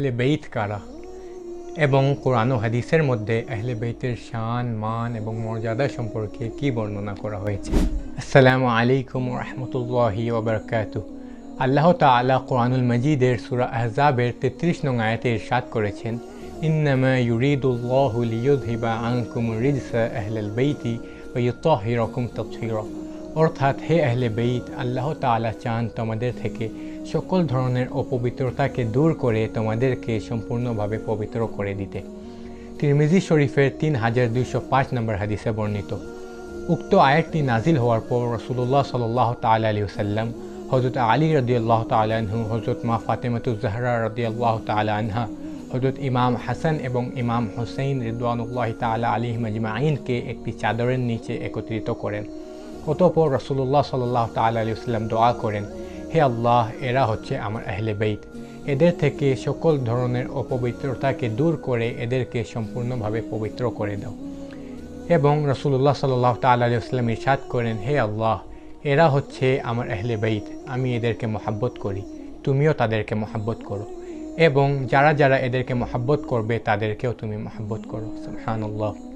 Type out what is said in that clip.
আহলে বেইত কারা? এবং কোরআন ও হাদিসের মধ্যে আহলে বেইতের শান, মান এবং মর্যাদা সম্পর্কে কি বর্ণনা করা হয়েছে? আসসালামু আলাইকুম রহমতুল্লাহি ওবরকাত আল্লাহ তাআলা কোরআনুল মজিদের সুরা আহজাবের তেত্রিশ নং আয়াতে ইরশাদ করেছেন, ইন্নামা ইউরিদুল্লাহু লিয়ুযহিবা আনকুম রিজসা আহলাল বাইতি ওয়া ইউতাহিরাকুম তাতহীরা। অর্থাৎ হে আহলে বেইত, আল্লাহ তাআলা চান তোমাদের থেকে সকল ধরনের অপবিত্রতাকে দূর করে তোমাদেরকে সম্পূর্ণভাবে পবিত্র করে দিতে। তিরমিজি শরীফের তিন হাজার দুইশো পাঁচ নম্বর হাদিসে বর্ণিত। উক্ত আয়াতটি নাজিল হওয়ার পর রসুল্লাহ সাল্লাহ তাল আলী সাল্লাম হজরত আলী রদিয়াল্লাহ তালাহু হজরত মা ফাতেমাতুজাহরা রদিয়াল্লাহ তালা আনহা হজরত ইমাম হাসান এবং ইমাম হুসেইন রিদওয়ানুল্লাহ তালা আলী মজমাইনকে একটি চাদরের নিচে একত্রিত করেন। অতঃপর রসুল্লাহ সাল্লাহ তাল আলী সাল্লাম দোয়া করেন হে আল্লাহ, এরা হচ্ছে আমার আহলে বেইত এদের থেকে সকল ধরনের অপবিত্রতাকে দূর করে এদেরকে সম্পূর্ণভাবে পবিত্র করে দাও। এবং রসুল্লাহ সাল্লাহ তাল্লাম ইরশাদ করেন, হে আল্লাহ, এরা হচ্ছে আমার আহলে বেইত আমি এদেরকে মহাব্বত করি, তুমিও তাদেরকে মহাব্বত করো। এবং যারা যারা এদেরকে মহাব্বত করবে, তাদেরকেও তুমি মহাব্বত করো। সুবহানাল্লাহ।